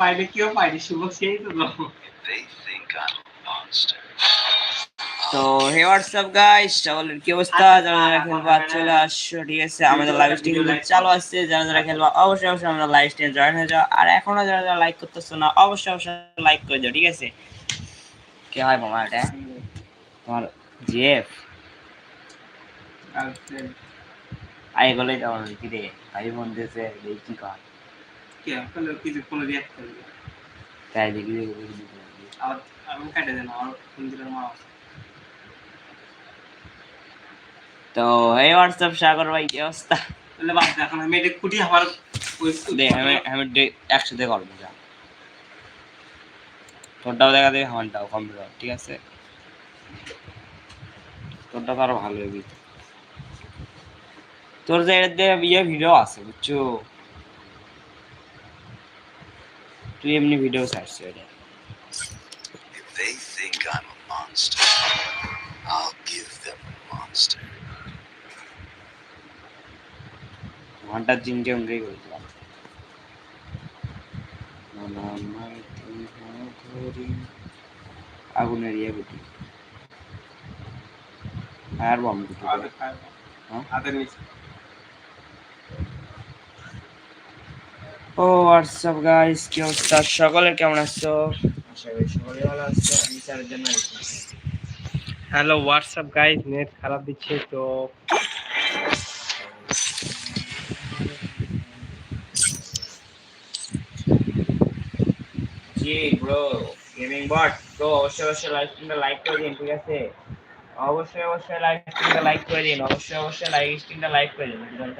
পাইলে কেউ পাইনি শুভ সেই তো তো হে হোয়াটসঅ্যাপ গাইস সকলের কি অবস্থা? যারা যারা খেলবা চলে আসছো ঠিক আছে? আমাদের লাইভ স্ট্রিম কিন্তু চালু আছে। যারা যারা খেলবা অবশ্যই অবশ্যই আমাদের লাইভ স্ট্রিমে জয়েন হয়ে যাও। আর এখনও যারা যারা লাইক করতেছো না অবশ্যই অবশ্যই লাইক করে দাও ঠিক আছে? কে হয় মামা এটা? তোমার জিএফ? Girlfriend. আই বলে আমার কি রে? ভাই বোন দিয়েছে এই কি কর কে কোনো কিছু কোনো রিয়াক্ট করবে? তাই দেখি দেখি দেখি দেখি। আর আমি কাটে দেন আমার মন্দিরের মা আছে। তো এই হোয়াটসঅ্যাপ সাগর ভাই কি অবস্থা? তাহলে বাদ এখন আমি এটা খুঁটি আমার আমি আমি একসাথে করব যা। তোরটাও দেখা দেবে আমারটাও কম্পিউটার ঠিক আছে? তোরটা তো আরও ভালো হবে তোর যে এর দিয়ে ইয়ে ভিডিও আছে বুঝছ? তুই এমনি ভিডিও ছাড়ছিস এটা। If they think I'm a monster, I'll give them a monster. ঘণ্টার জিনকে অঙ্গেই করেছিলাম আগুনের ইয়ে গুটি আর বম গুটি আদের খায় না। হ্যাঁ? আদের নিচে। ও হোয়াটসঅ্যাপ গাইস কি অবস্থা? সকলের কেমন আছো? আশা করি সকলে ভালো আছো। বিচারের জন্য হ্যালো হোয়াটসঅ্যাপ গাইস নেট খারাপ দিচ্ছে তো জি ব্রো গেমিং বট তো অবশ্যই অবশ্যই লাইভ স্ট্রিমটা লাইক করে দিন ঠিক আছে? অবশ্যই অবশ্যই লাইভ স্ট্রিমটা লাইক করে দিন। অবশ্যই অবশ্যই লাইভ স্ট্রিমটা লাইক করে দিন। দুজন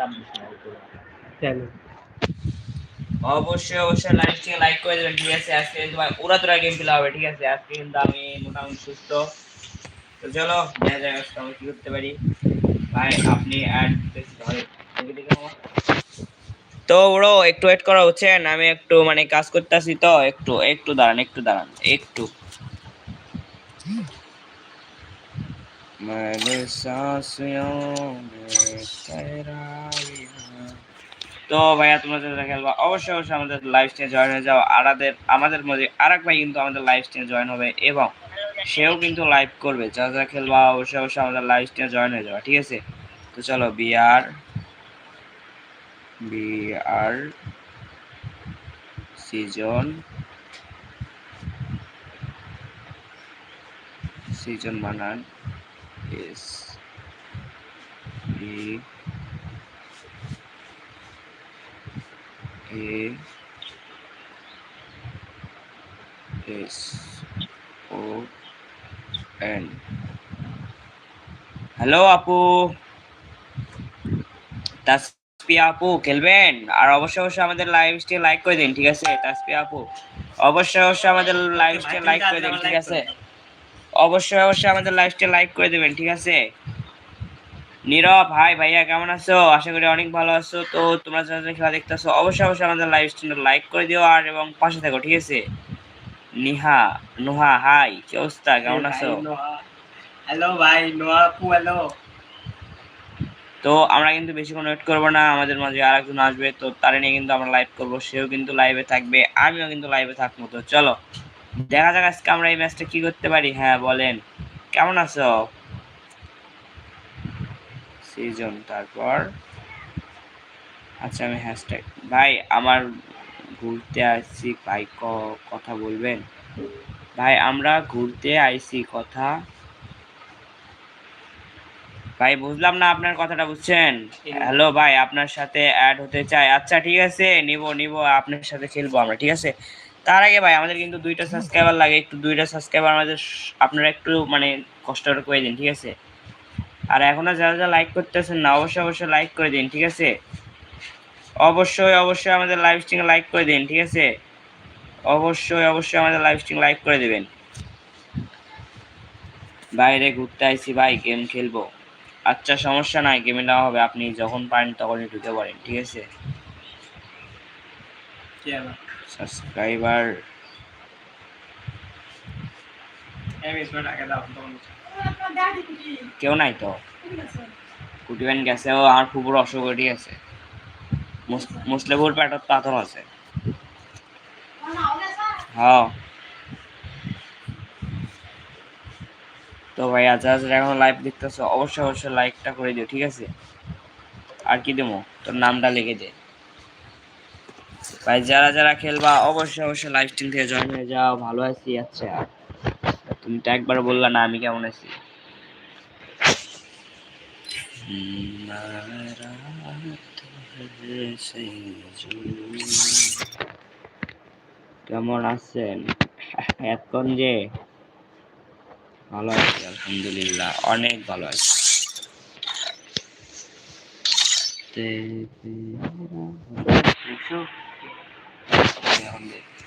অবশ্যই অবশ্যই লাইভ স্ট্রিমে লাইক করে দেবেন ঠিক আছে আজকে কিন্তু ভাই ওরা তোরা গেম খেলা হবে ঠিক আছে আজকে কিন্তু আমি মোটামুটি সুস্থ তো চলো দেখা যাক আজকে আমি কি করতে পারি ভাই আপনি অ্যাড ধরে দেখে দেখে আমার তো ব্রো একটু ওয়েট করা হচ্ছেন আমি একটু মানে কাজ করতেছি তো একটু একটু দাঁড়ান একটু দাঁড়ান একটু मैंने सांसियों में तेरा बिना তো ভাইয়া, তোমরা যারা খেলবা, অবশ্যই অবশ্যই আমাদের লাইভ স্ট্রিমে জয়েন হয়ে যাও। আর আমাদের মধ্যে আরেক ভাই কিন্তু আমাদের লাইভ স্ট্রিমে জয়েন হবে এবং সেও কিন্তু লাইভ করবে। যারা যারা খেলবা, অবশ্যই অবশ্যই আমাদের লাইভ স্ট্রিমে জয়েন হয়ে যাওয়া ঠিক আছে? তো চলো বিআর বিআর সিজন সিজন বানান S E A S O N hello আপু তাসপিয়া আপু খেলবেন আর অবশ্যই অবশ্যই আমাদের লাইভ স্ট্রিম লাইক করে দিন ঠিক আছে? তাসপিয়া আপু অবশ্যই অবশ্যই আমাদের লাইভ স্ট্রিম লাইক করে দিন ঠিক আছে? অবশ্যই অবশ্যই আমাদের লাইভ স্ট্রিম লাইক করে দেবেন ঠিক আছে? নীরব ভাই ভাইয়া কেমন আছো? আশা করি অনেক ভালো আছো। তো তোমরা যারা খেলা দেখতেছো অবশ্যই অবশ্যই আমাদের লাইভ স্ট্রিমটা লাইক করে দিও আর এবং পাশে থাকো ঠিক আছে? নিহা নোহা হাই কি অবস্থা? কেমন আছো? হ্যালো ভাই আপু হ্যালো তো আমরা কিন্তু বেশিক্ষণ ওয়েট করব না আমাদের মাঝে আর একজন আসবে তো তারে নিয়ে কিন্তু আমরা লাইভ করব সেও কিন্তু লাইভে থাকবে আমিও কিন্তু লাইভে থাকব তো চলো। দেখা যাক আজকে আমরা এই ম্যাচটা কি করতে পারি? হ্যাঁ বলেন। কেমন আছো? সিজন তারপর? আচ্ছা আমি হ্যাশট্যাগ ভাই আমার ঘুরতে আসছি ভাই কথা বলবেন? ভাই আমরা ঘুরতে আইছি কথা? ভাই বুঝলাম না আপনার কথাটা বুঝছেন? হ্যালো ভাই আপনার সাথে অ্যাড হতে চাই। আচ্ছা ঠিক আছে নিব নিব আপনার সাথে খেলব আমরা ঠিক আছে? তার আগে ভাই আমাদের কিন্তু দুইটা সাবস্ক্রাইবার লাগে একটু দুইটা সাবস্ক্রাইবার আমাদের আপনারা একটু মানে কষ্ট করে করে দিন ঠিক আছে? আর এখনও যারা যারা লাইক করতেছেন না অবশ্যই অবশ্যই লাইক করে দিন ঠিক আছে? অবশ্যই অবশ্যই আমাদের লাইভ স্ট্রিমে লাইক করে দিন ঠিক আছে? অবশ্যই অবশ্যই আমাদের লাইভ স্ট্রিম লাইক করে দেবেন। বাইরে ঘুরতে আইছি ভাই গেম খেলব। আচ্ছা সমস্যা নাই গেমে নেওয়া হবে আপনি যখন পারেন তখনই ঢুকে পড়েন ঠিক আছে? সাবস্ক্রাইবার দাও কেউ নাই তো? কুটিবেন গেছে, ও আমার ফুপুর অসুখ আছে। মুসলেপুর পেটত পাথর আছে। হ্যাঁ। তো ভাইয়া যারা যারা এখন লাইভ দেখতেছো, অবশ্যই অবশ্যই লাইকটা করে দিও, ঠিক আছে? আর কি দেবো তোর নামটা লিখে দে। ভাই, যারা যারা খেলবা, অবশ্যই অবশ্যই লাইভ স্ট্রিম থেকে জয়েন হয়ে যাও, ভালো আছি আচ্ছা। তুমি তো একবার বললা না, আমি কেমন আছি? কেমন আছেন? এখন যে ভালো আছি, আলহামদুলিল্লাহ, অনেক ভালো আছি।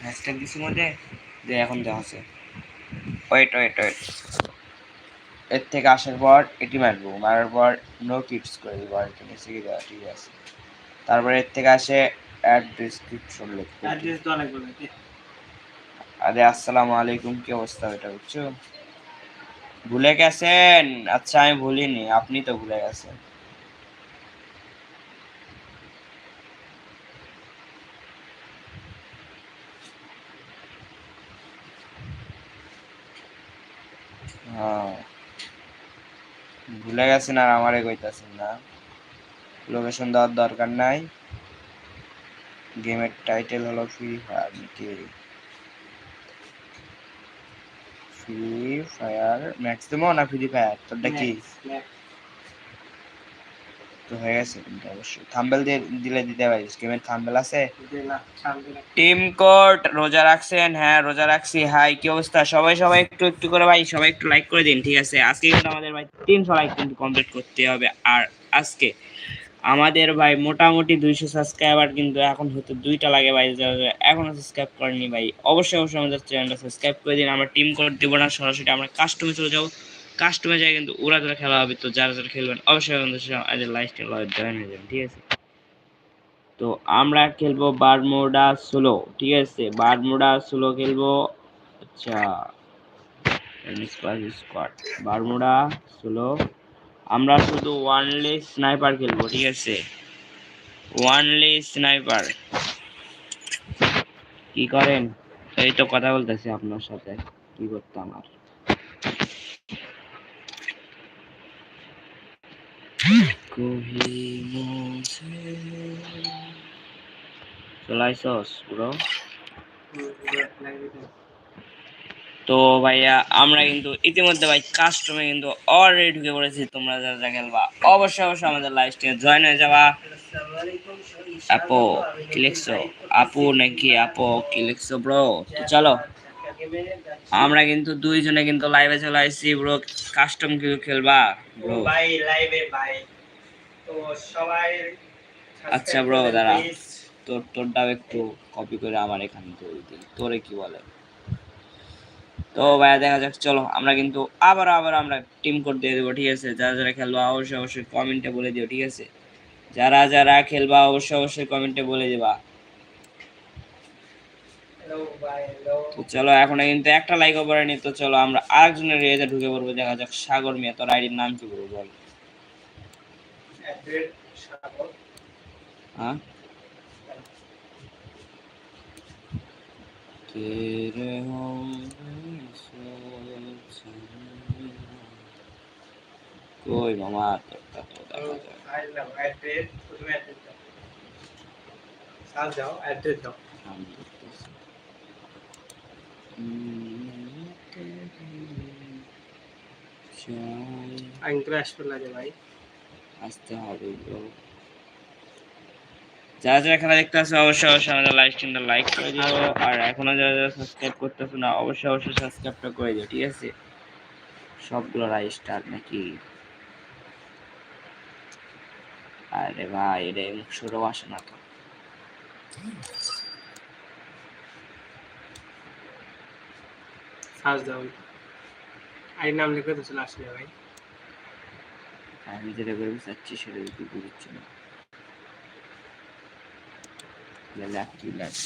হ্যাশট্যাগ দিছি মধ্যে দে, এখন দেওয়া আছে। ওয়েট ওয়েট ওয়েট এর থেকে আসার পর এটি মারবো মারার পর নো কিটস করে দিব আর কি নিচে দেওয়া ঠিক আছে। তারপরে এর থেকে আসে অ্যাড ডিসক্রিপশন লিখতে অ্যাড্রেস তো অনেক বলে আরে আসসালামু আলাইকুম কি অবস্থা এটা বুঝছ? ভুলে গেছেন? আচ্ছা আমি ভুলিনি আপনি তো ভুলে গেছেন। হ্যাঁ। ভুলে গেছেন আর আমারে কইতাছেন না। লোকেশন দেওয়ার দরকার নাই। গেমের টাইটেল হলো ফ্রি ফায়ার নাকি ফ্রি ফায়ার ম্যাক্স দেবো না ফ্রি ফায়ার তোরটা কি? তো হয়ে গেছে, কিন্তু অবশ্যই। থাম্বেল দিয়ে দিলে দিতে পারিস, গেমের থাম্বেল আছে। টিম কোড, রোজা রাখছেন? হ্যাঁ রোজা রাখছি। হাই, কি অবস্থা? সবাই সবাই একটু একটু করে ভাই, সবাই একটু লাইক করে দিন, ঠিক আছে? আজকে কিন্তু আমাদের ভাই তিনশো লাইক কিন্তু কমপ্লিট করতে হবে। আর আজকে আমাদের ভাই মোটামুটি দুইশো সাবস্ক্রাইবার কিন্তু এখন হতে দুইটা লাগে ভাই, যারা যারা এখনও সাবস্ক্রাইব করেনি ভাই, অবশ্যই অবশ্যই আমাদের চ্যানেলটা সাবস্ক্রাইব করে দিন। আমরা টিম কোড দিব না, সরাসরি আমরা কাস্টমে চলে যাব। কাস্টমে যাই কিন্তু ওরা যারা খেলা হবে, তো যারা যারা খেলবেন, অবশ্যই আমাদের সাথে লাইভ স্টাইল জয়েন হয়ে যাবেন ঠিক আছে? তো আমরা খেলব বারমোডা সোলো ঠিক আছে? বারমুডা সোলো খেলব আচ্ছা স্কোয়াড বারমুডা সোলো আমরা শুধু ওয়ানলি স্নাইপার খেলব, ঠিক আছে? ওয়ানলি স্নাইপার কি করেন? এই তো কথা বলতেছি আপনার সাথে, কি করতাম আর? তো ভাইয়া, আমরা কিন্তু ইতিমধ্যে ভাই কাস্টমে কিন্তু অলরেডি ঢুকে পড়েছি। তোমরা যারা যা খেলবা, অবশ্যই অবশ্যই আমাদের লাইভ স্ট্রিমে জয়েন হয়ে যাবা। আপু, কি লিখছো? আপু নাকি আপু, কি লিখছো ব্রো তো চলো। আমরা কিন্তু দুইজনে কিন্তু লাইভে চলে আসছি ব্রো কাস্টম কিউ খেলবা ব্রো ভাই লাইভে ভাই। তো সবাই আচ্ছা bro, দাঁড়া। তোর তোরটাও একটু কপি করে আমার এখানে করে দিই তোরে কি বলে? তো ভাইয়া দেখা যাক চলো আমরা কিন্তু আবার আবার আমরা টিম কোড দিয়ে দেবো ঠিক আছে? যারা যারা খেলবা অবশ্যই অবশ্যই কমেন্টে বলে দিও ঠিক আছে? যারা যারা খেলবা অবশ্যই অবশ্যই কমেন্টে বলে দিবা। তো চলো এখন কিন্তু একটা লাইক নি তো চলো আমরা আরেকজনের রেজে ঢুকে পড়বো দেখা যাক সাগর মিয়া তোর আইডির নাম কি বলবো বল অ্যাড্রেস সাগর হ্যাঁ तेरे होंगे सोचने कोई मामा करता तो দেখা যাক ফাইল নাও অ্যাড্রেস প্রথমে আঙ্কেল আসবে লাগে ভাই। আসতে হবে ব্রো যারা যারা খেলা দেখতে আসো, অবশ্যই অবশ্যই আমাদের লাইভ স্ট্রিমটা লাইক করে দিও। আর এখনও যারা যারা সাবস্ক্রাইব করতেছো না, অবশ্যই অবশ্যই সাবস্ক্রাইবটা করে দিও, ঠিক আছে? সবগুলো রাই স্টার নাকি? আরে ভাই মুখ সরো আসে না তো। সার্চ দাও। আই নাম লিখে তো চলে আসবে ভাই। আমি যেটা করে চাচ্ছি সেটা যদি বুঝছি না। লাভ কি লাগে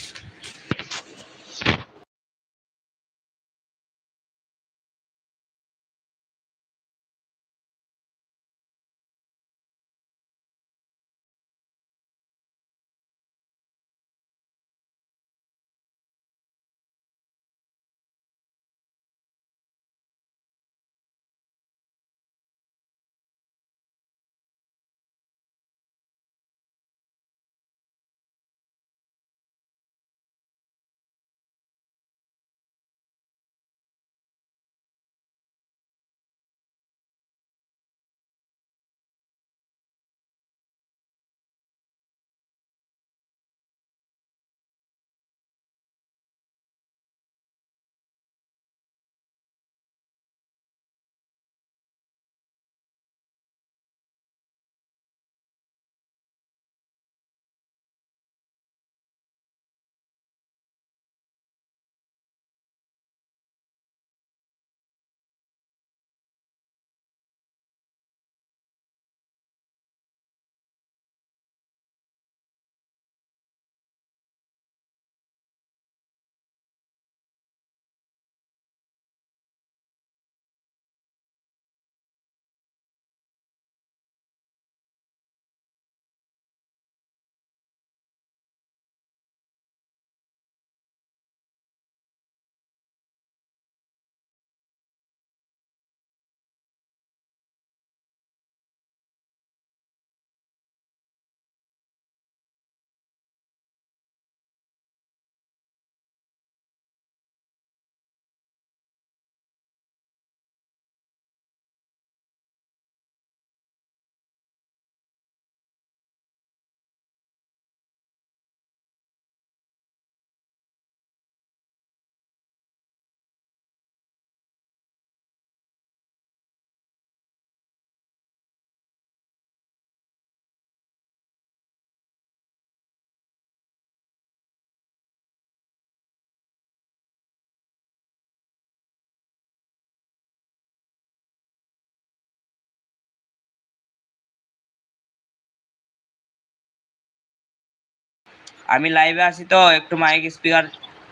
আমি লাইভে আছি তো, একটু মাইক স্পিকার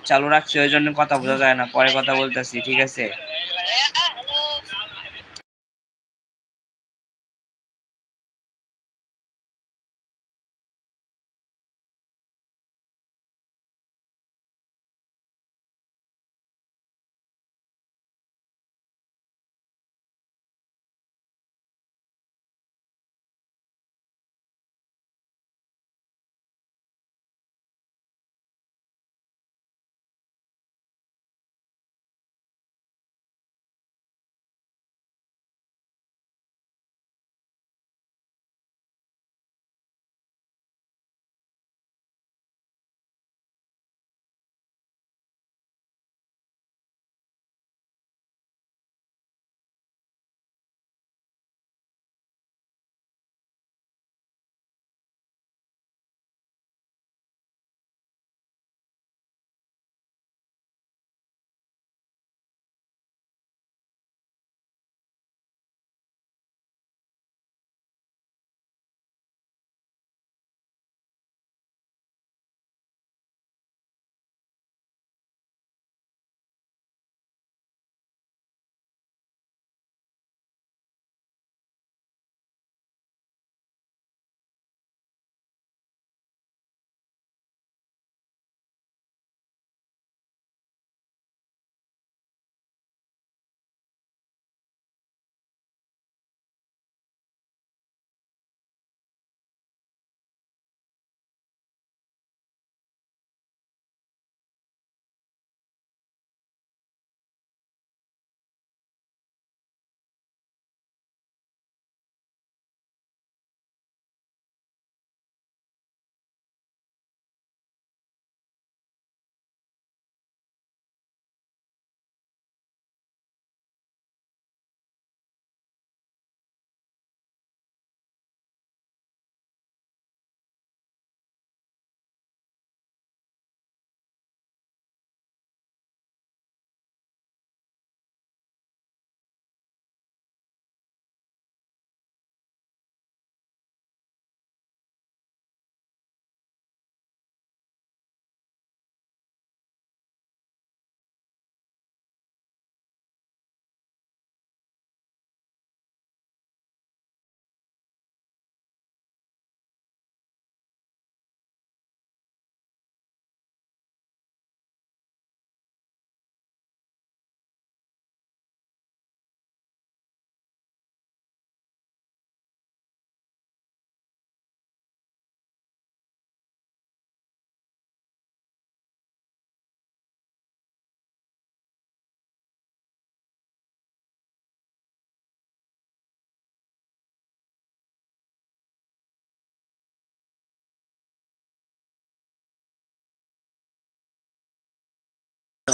চালু রাখছি, ওই জন্য কথা বোঝা যায় না, পরে কথা বলতেছি, ঠিক আছে?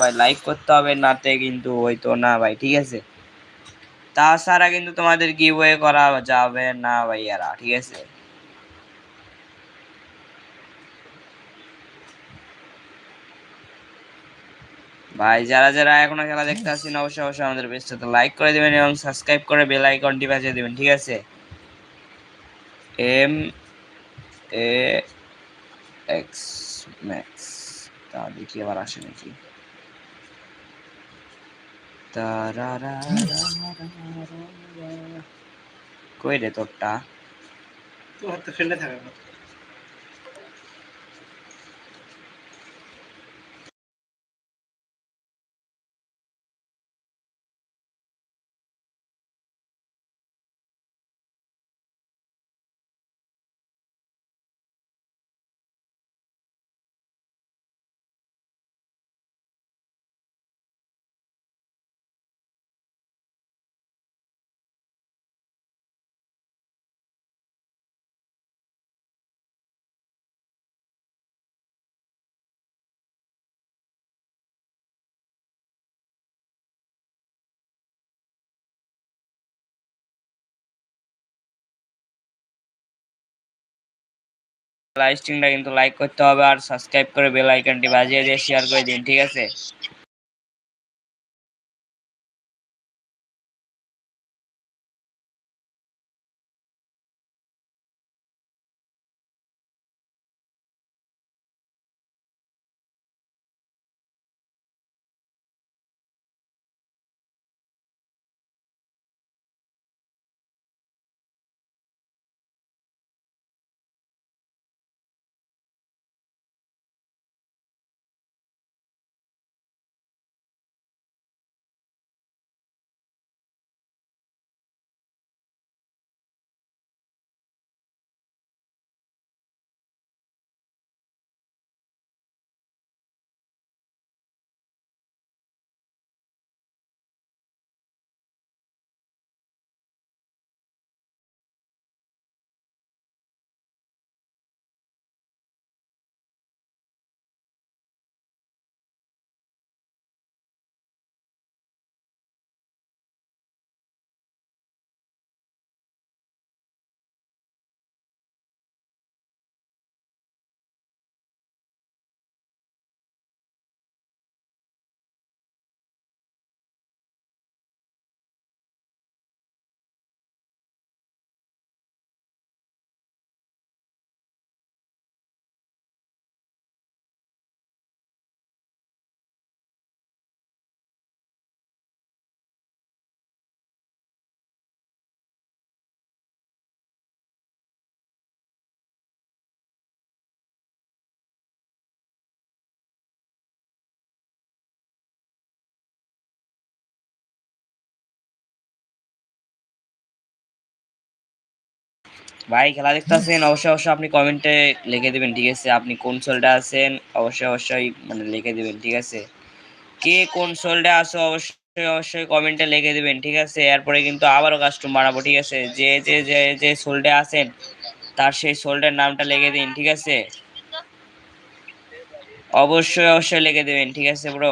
ভাই লাইক করতে হবে, নাতে কিন্তু হয়তো না ভাই, ঠিক আছে? তাছাড়া কিন্তু তোমাদের গিভওয়ে করা যাবে না ভাইয়ারা, ঠিক আছে? ভাই, যারা যারা এখনও খেলা দেখতে আসছেন, অবশ্যই অবশ্যই আমাদের পেজটাতে লাইক করে দিবেন এবং সাবস্ক্রাইব করে বেল আইকনটি বাজিয়ে দিবেন, ঠিক আছে? এম এ এক্স ম্যাক্স তা দেখি আবার আসে নাকি। কই রে তোরটা? তো হাতে ফেলে থাকে না। লাইভ স্ট্রিমটা কিন্তু লাইক করতে হবে আর সাবস্ক্রাইব করে বেল আইকনটি বাজিয়ে দিয়ে শেয়ার করে দিন, ঠিক আছে? ভাই, খেলা দেখতেছেন? অবশ্যই অবশ্যই আপনি কমেন্টে লিখে দিবেন, ঠিক আছে? আপনি কোন সোলটা আছেন? অবশ্যই অবশ্যই মানে লিখে দিবেন, ঠিক আছে? কে কোন সোলটা আছো? অবশ্যই অবশ্যই কমেন্টে লিখে দিবেন, ঠিক আছে? এরপরে কিন্তু আবারও কাস্টম বানাবো, ঠিক আছে? যে যে যে যে সোলটা আছেন, তার সেই সোলটার নামটা লিখে দিন, ঠিক আছে? অবশ্যই অবশ্যই লিখে দিবেন, ঠিক আছে ব্রো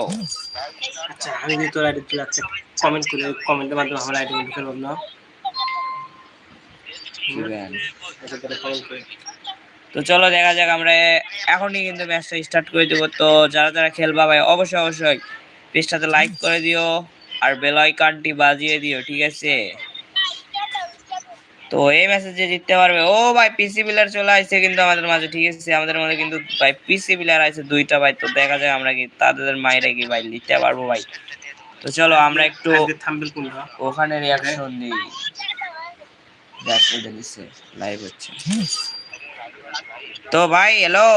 আচ্ছা আমি তোর আইডি আচ্ছা কমেন্ট করে কমেন্টের মাধ্যমে আমার আইডি ঢুকে না আচ্ছা তোরা কমেন্ট করে তো চলো দেখা যাক আমরা এখনই কিন্তু ম্যাচটা স্টার্ট করে দেবো। তো যারা যারা খেলবা ভাই অবশ্যই অবশ্যই পেজটাতে লাইক করে দিও আর বেল আইকনটি বাজিয়ে দিও ঠিক আছে? তো এই ম্যাচে যে জিততে পারবে। ও ভাই পিসি প্লেয়ার চলে আসছে কিন্তু আমাদের মাঝে ঠিক আছে? আমাদের মাঝে কিন্তু ভাই পিসি প্লেয়ার আছে দুইটা ভাই। তো দেখা যাক আমরা কি তাদের মাইরে কি ভাই নিতে পারব ভাই। তো চলো আমরা একটু ওখানে রিয়াকশন দিই। দেখ লাইভ হচ্ছে। তো ভাই হ্যালো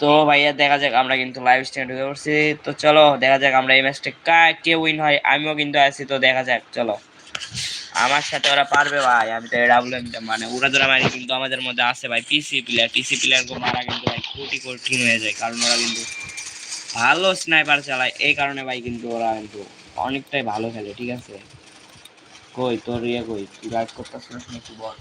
তো ভাইয়া, দেখা যাক, আমরা কিন্তু লাইভ স্ট্রিমে ঢুকে পড়ছি। তো চলো, দেখা যাক, আমরা এই ম্যাচটা কা উইন হয়। আমিও কিন্তু আছি, তো দেখা যাক, চলো। আমার সাথে ওরা পারবে ভাই, আমি তো ডাবলেম মানে ওরা যারা মারি কিন্তু আমাদের মধ্যে আছে ভাই পিসি প্লেয়ার পিসি প্লেয়ার কো মারা কিন্তু ভাই কোটি কঠিন হয়ে যায়, কারণ ওরা কিন্তু ভালো স্নাইপার চালায়। এই কারণে ভাই কিন্তু ওরা কিন্তু অনেকটাই ভালো খেলে, ঠিক আছে? কই তোর ইয়ে কই? তুই গাইড করতেছিস নাকি বল?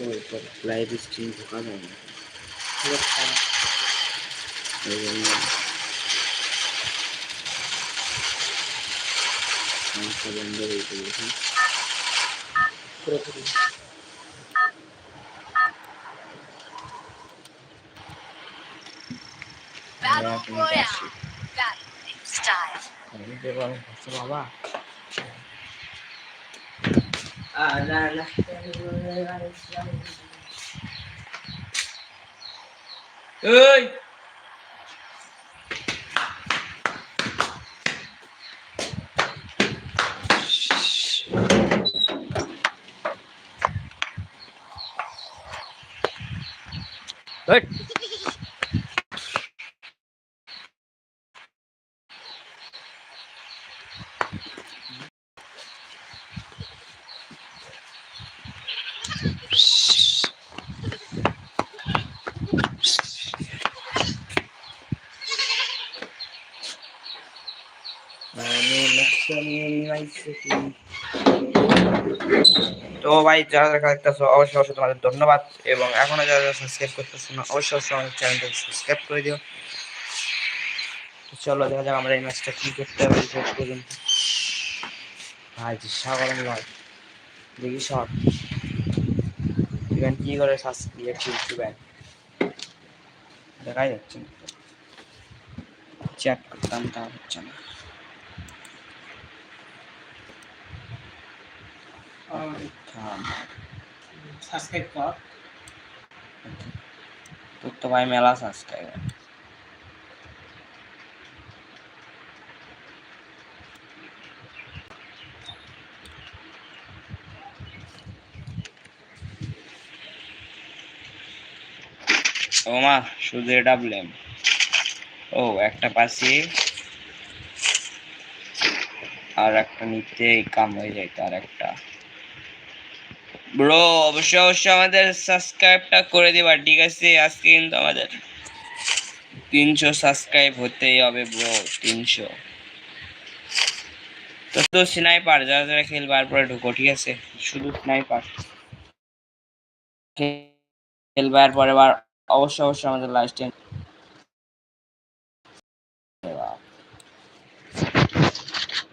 কই তোর লাইভ স্ট্রিম ঢোকা যায় না এই জন্য সমস্যা বন্ধ হয়েছে দেখি পুরোপুরি আমরা এখন যাচ্ছি Style. আমি যে বরং হচ্ছে বাবা এই Good. তো ভাই, যারা যারা দেখতেছো অবশ্যই অবশ্যই তোমাদের ধন্যবাদ। এবং এখনও যারা যারা সাবস্ক্রাইব করতেছো না, অবশ্যই অবশ্যই আমাদের চ্যানেলটাকে সাবস্ক্রাইব করে দিও। চলো, দেখা যাক আমরা এই ম্যাচটা কি করতে হবে শেষ পর্যন্ত। ভাই জিসা গরম নয় দেখি সব। ইভেন কি করে সাবস্ক্রাইব করতে ব্যাগ দেখাই যাচ্ছে না। চেক করতাম তা হচ্ছে না। সাবস্ক্রাইব কর। তোর তো ভাই মেলা সাবস্ক্রাইবার ও মা শুধু এটা ব্লেম ও, একটা পাশে আর একটা নিতে কাম হয়ে যায় আর একটা ব্রো অবশ্যই অবশ্যই আমাদের সাবস্ক্রাইবটা করে দিবা, ঠিক আছে? আজকে কিন্তু আমাদের তিনশো সাবস্ক্রাইব হতেই হবে ব্রো তিনশো। তো তো স্নাইপার যারা যারা খেলবার পরে ঢুকো, ঠিক আছে? শুধু স্নাইপার খেলবার পরে আবার অবশ্যই অবশ্যই আমাদের লাস্ট টাইম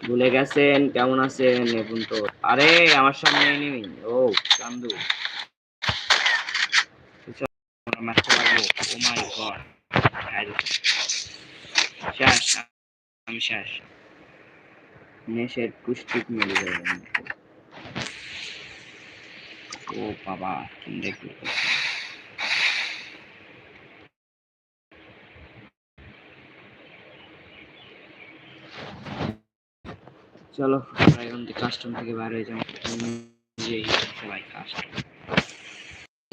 ভুলে গেছেন, কেমন আছেন? এখন তো আরে, আমার সামনে এনিমি ও, চান্দু। ও শেষ, আমি ও বাবা তুমি দেখবে চলো এখন কাস্টম থেকে বাইরে যাব। নিজেই সবাই কাস্টম